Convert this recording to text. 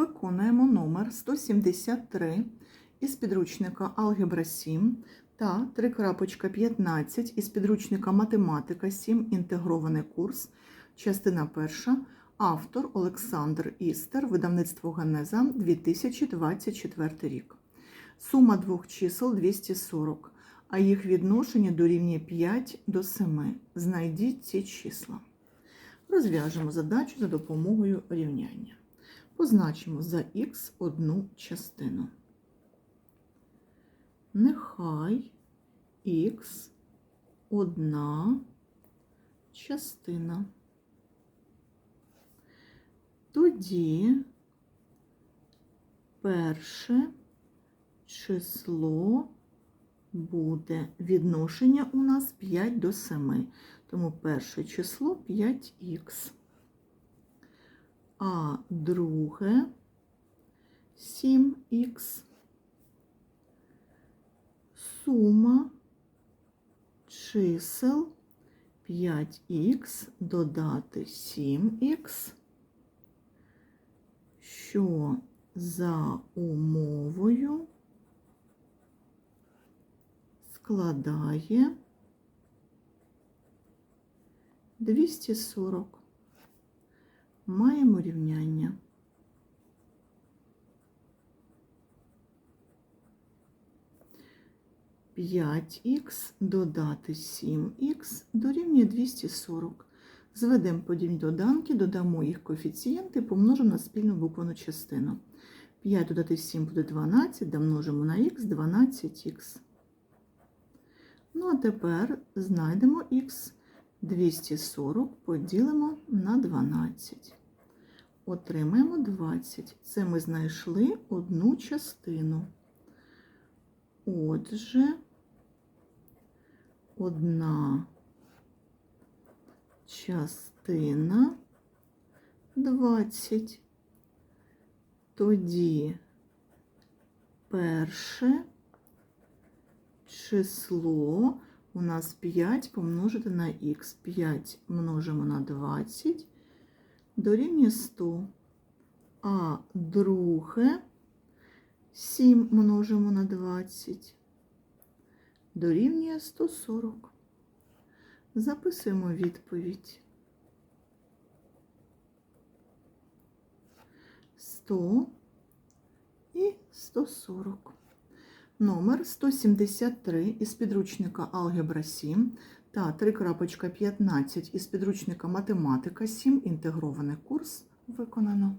Виконуємо номер 173 із підручника Алгебра 7 та 3.15 із підручника Математика 7. Інтегрований курс. Частина перша. Автор Олександр Істер. Видавництво Ганеза 2024 рік. Сума двох чисел 240, а їх відношення дорівнює 5 до 7. Знайдіть ці числа. Розв'яжемо задачу за допомогою рівняння. Позначимо за х одну частину. Нехай х одна частина. Тоді перше число буде відношення у нас 5 до 7. Тому перше число 5х а друге 7х. Сума чисел 5х додати 7х, що за умовою складає 240 маємо рівняння. П'ять х додати 7х дорівнює 240. Зведемо подібні доданки, додамо їх коефіцієнти, помножимо на спільну буквену частину. 5 додати 7 буде 12, домножимо на х 12х. Ну, а тепер знайдемо х 240 поділимо на 12. Отримаємо 20. Це ми знайшли одну частину. Отже, одна частина 20. Тоді перше число у нас 5 помножити на х. 5 множимо на 20 дорівнює 100. А друге 7 множимо на 20 дорівнює 140. Записуємо відповідь. 100 і 140. Номер 173 із підручника Алгебра 7 та 3.15 із підручника Математика 7. Інтегрований курс виконано.